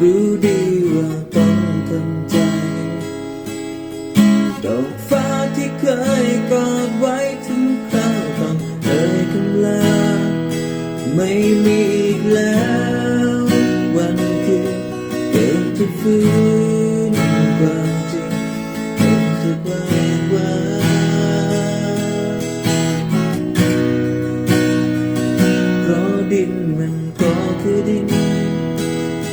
รู้ดีว่าต้องทำใจดอกฟ้าที่เคยกอดไว้ถึงคราวต้องเอ่ยคำลาไม่มีอีกแล้ว วันคืนเกิดจะฟื้นความจริงเห็นทุกวันว่าเพราะดินมันก็คือดิน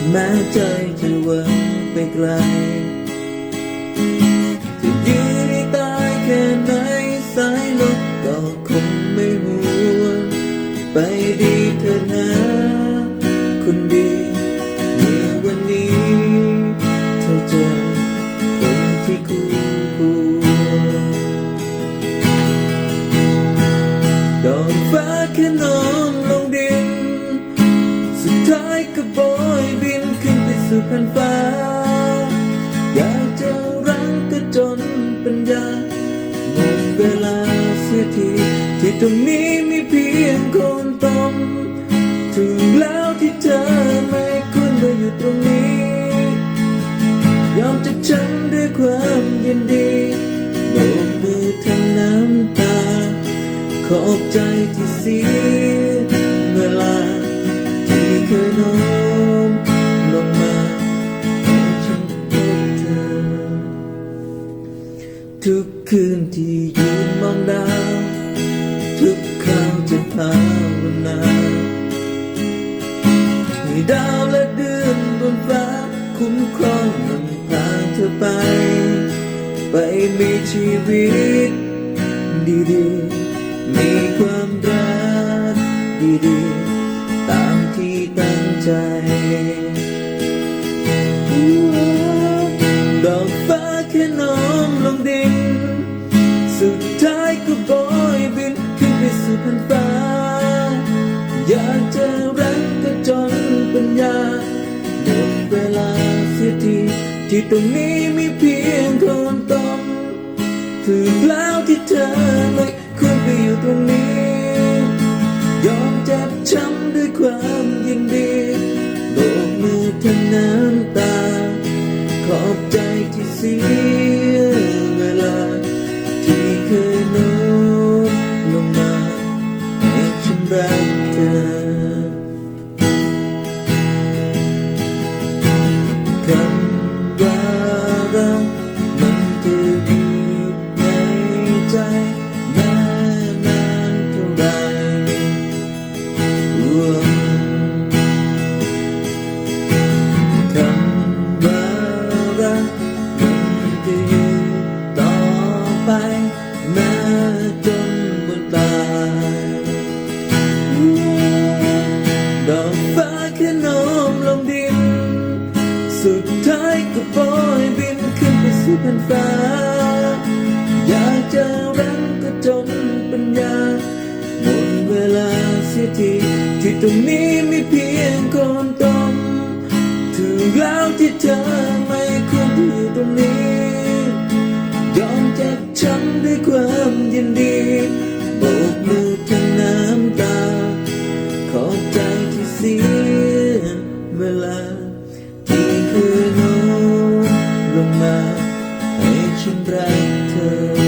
แม้ใจจะหวังไปไกล จะยืนให้ตายแค่ไหนสายลมก็คงไม่หวนไปดีเถอะนะคนดีายก็โบยบินขึ้นไปสู่พันฟ้า อยากจะรักก็จนปัญญาหมดเวลาเสียทีที่ตรงนี้มีเพียงคนตมถึงแล้วที่เธอไม่ควรมาอยู่ตรงนี้ ยอมจะฉันด้วยความยินดีโบกมือทั้งน้ำตา ขอบใจที่เสีย ทุกคืนที่ยืนมองดาว ทุกคราวจะภาวนาให้ดาวและเดือนบนฟ้า คุ้มครองนำพาเธอไป ไปมีชีวิต ดีๆ มีความรักดีๆ ตามที่ตั้งใจ ที่ตรงนี้มีเพียงคนต้องถึงแล้วที่เธอไม่ควรไปอยู่ตรงนี้ ยอมจับช้ำด้วยความยินดีโบกมือทั้งน้ำตา ขอบใจที่เสียเวลา ที่เคยโน้มลงมาให้ฉันรักเธอ แผ่นฟ้า อยากจะรักก็จนปัญญาหมดเวลาเสียทีที่ตรงนี้มีเพียงคนต้องถึงแล้วที่เธอไม่ควรอยู่ตรงนี้ ยอมเจ็บช้ำด้วยความยินดีโบกมือทั้งน้ำตา ขอบใจที่เสียเวลาที่คือน้มลงมา noite branca.